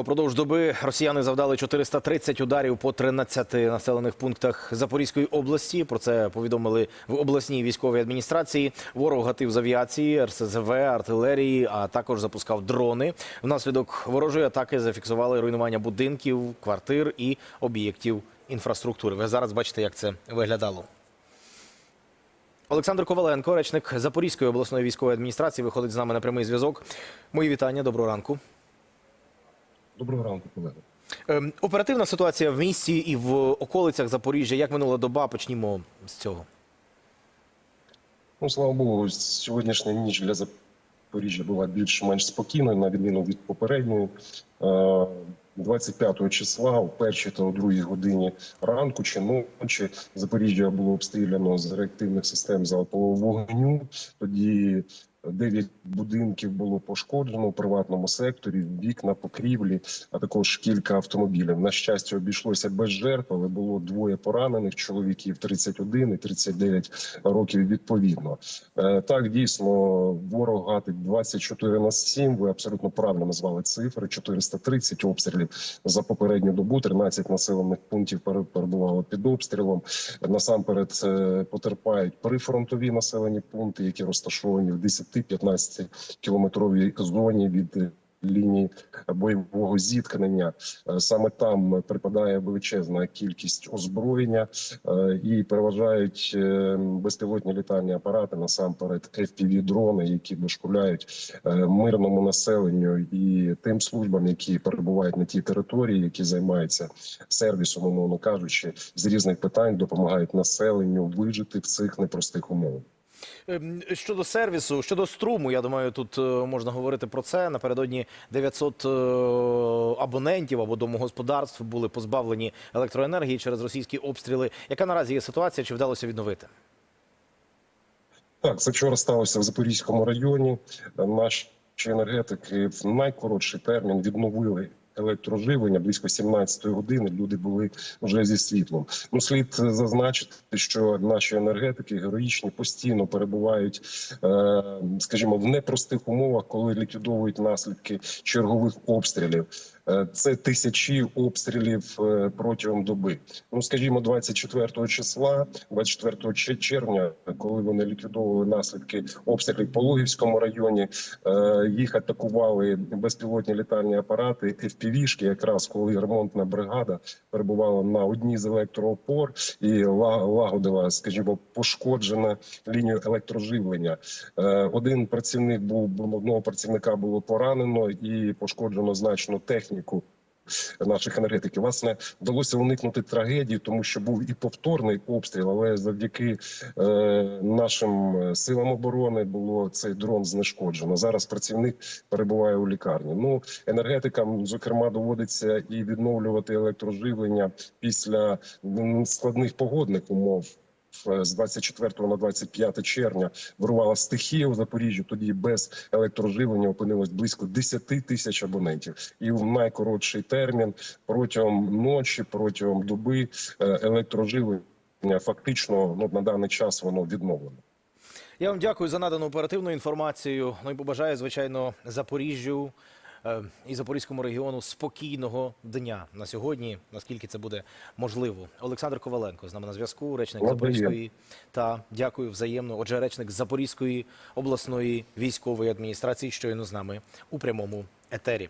Упродовж доби росіяни завдали 430 ударів по 13 населених пунктах Запорізької області. Про це повідомили в обласній військовій адміністрації. Ворог гатив з авіації, РСЗВ, артилерії, а також запускав дрони. Внаслідок ворожої атаки зафіксували руйнування будинків, квартир і об'єктів інфраструктури. Ви зараз бачите, як це виглядало. Олександр Коваленко, речник Запорізької обласної військової адміністрації, виходить з нами на прямий зв'язок. Мої вітання, доброго ранку. Доброго ранку, колеги. Ем, Оперативна ситуація в місті і в околицях Запоріжжя. Як минула доба? Почнімо з цього. Ну, слава Богу, сьогоднішня ніч для Запоріжжя була більш-менш спокійною, на відміну від попередньої. Е, 25 числа, о першій та о другій годині ранку чи ночі, Запоріжжя було обстріляно з реактивних систем залпового вогню. Тоді Дев'ять будинків було пошкоджено у приватному секторі, вікна, покрівлі, а також кілька автомобілів. На щастя, обійшлося без жертв, але було двоє поранених чоловіків 31 і 39 років. Відповідно, Е, так дійсно ворог гатить 24 на 7. Ви абсолютно правильно назвали цифри: 430 обстрілів за попередню добу. 13 населених пунктів перебувало під обстрілом. Насамперед е, потерпають прифронтові населені пункти, які розташовані в 10-15 кілометровій зоні від е, лінії бойового зіткнення. Е, Саме там припадає величезна кількість озброєння е, і переважають безпілотні літальні апарати насамперед fpv дрони, які дошкуляють мирному населенню і тим службам, які перебувають на тій території, які займаються сервісом, умовно кажучи, з різних питань допомагають населенню вижити в цих непростих умовах. Ем, Щодо сервісу, щодо струму, я думаю, тут е, можна говорити про це. Напередодні 900 е, абонентів або домогосподарств були позбавлені електроенергії через російські обстріли. Яка наразі є ситуація? Чи вдалося відновити? Так, це вчора сталося в Запорізькому районі. Наші енергетики в найкоротший термін відновили. Електроживлення близько 17 години люди були вже зі світлом. Ну слід зазначити, що наші енергетики героїчні постійно перебувають, е, скажімо, в непростих умовах, коли ліквідовують наслідки чергових обстрілів. Е, Це тисячі обстрілів е, протягом доби. Ну скажімо, 24 числа, 24 че- червня, коли вони ліквідовували наслідки обстрілів по Лугівському районі, е, їх атакували безпілотні літальні апарати, FPV-шки, якраз коли ремонтна бригада перебувала на одній з електроопор і лагодила, скажімо, пошкоджена лінію електроживлення. Е, Один працівник був одного працівника було поранено і пошкоджено значно техніку. Наших енергетиків власне вдалося уникнути трагедії, тому що був і повторний обстріл, але завдяки е, нашим силам оборони було цей дрон знешкоджено. Зараз працівник перебуває у лікарні. Ну енергетикам, зокрема, доводиться і відновлювати електроживлення після складних погодних умов. Е, З 24 на 25 червня вирувала стихія у Запоріжжі. Тоді без електроживлення опинилось близько 10 тисяч абонентів, і в найкоротший термін протягом ночі, протягом доби е, електроживлення фактично ну на даний час воно відновлено. Я вам дякую за надану оперативну інформацію. Ну і побажаю, звичайно, Запоріжжю і Запорізькому регіону спокійного дня на сьогодні, наскільки це буде можливо. Олександр Коваленко з нами на зв'язку, речник Добре. Запорізької та дякую взаємно. Отже, речник Запорізької обласної військової адміністрації щойно з нами у прямому етері.